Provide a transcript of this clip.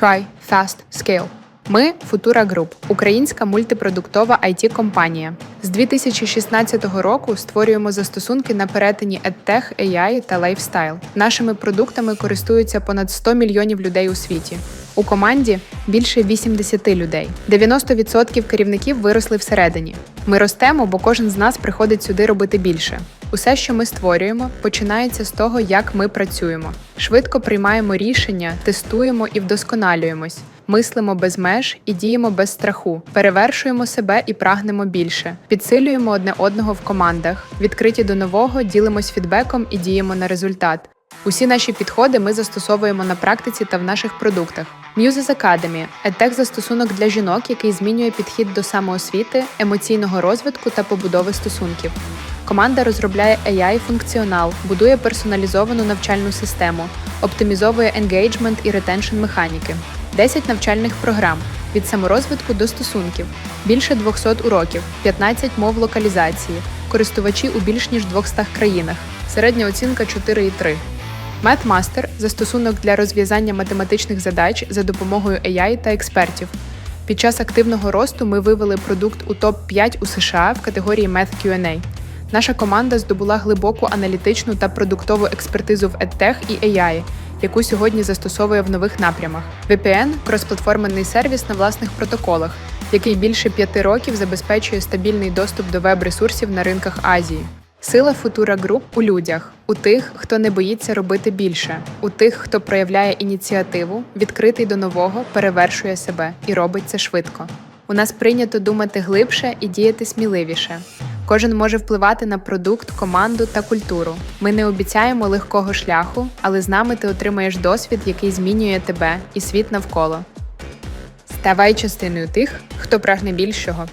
Try, Fast, Scale. Ми Futura Group, українська мультипродуктова it компанія З 2016 року створюємо застосунки на перетині EdTech, AI та Lifestyle. Нашими продуктами користуються понад 100 мільйонів людей у світі. У команді більше 80 людей. 90% керівників виросли всередині. Ми ростемо, бо кожен з нас приходить сюди робити більше. Усе, що ми створюємо, починається з того, як ми працюємо. Швидко приймаємо рішення, тестуємо і вдосконалюємось. Мислимо без меж і діємо без страху, перевершуємо себе і прагнемо більше, підсилюємо одне одного в командах, відкриті до нового, ділимось фідбеком і діємо на результат. Усі наші підходи ми застосовуємо на практиці та в наших продуктах. Muses Academy – edtech застосунок для жінок, який змінює підхід до самоосвіти, емоційного розвитку та побудови стосунків. Команда розробляє AI-функціонал, будує персоналізовану навчальну систему, оптимізовує енгейджмент і ретеншн механіки, 10 навчальних програм від саморозвитку до стосунків, більше 200 уроків, 15 мов локалізації, користувачі у більш ніж 200 країнах, середня оцінка 4,3. MathMaster – застосунок для розв'язання математичних задач за допомогою AI та експертів. Під час активного росту ми вивели продукт у топ-5 у США в категорії Math Q&A. Наша команда здобула глибоку аналітичну та продуктову експертизу в EdTech і AI, яку сьогодні застосовує в нових напрямах. VPN – кросплатформенний сервіс на власних протоколах, який більше п'яти років забезпечує стабільний доступ до веб-ресурсів на ринках Азії. Сила Futura Group у людях, у тих, хто не боїться робити більше, у тих, хто проявляє ініціативу, відкритий до нового, перевершує себе і робить це швидко. У нас прийнято думати глибше і діяти сміливіше. Кожен може впливати на продукт, команду та культуру. Ми не обіцяємо легкого шляху, але з нами ти отримаєш досвід, який змінює тебе і світ навколо. Ставай частиною тих, хто прагне більшого.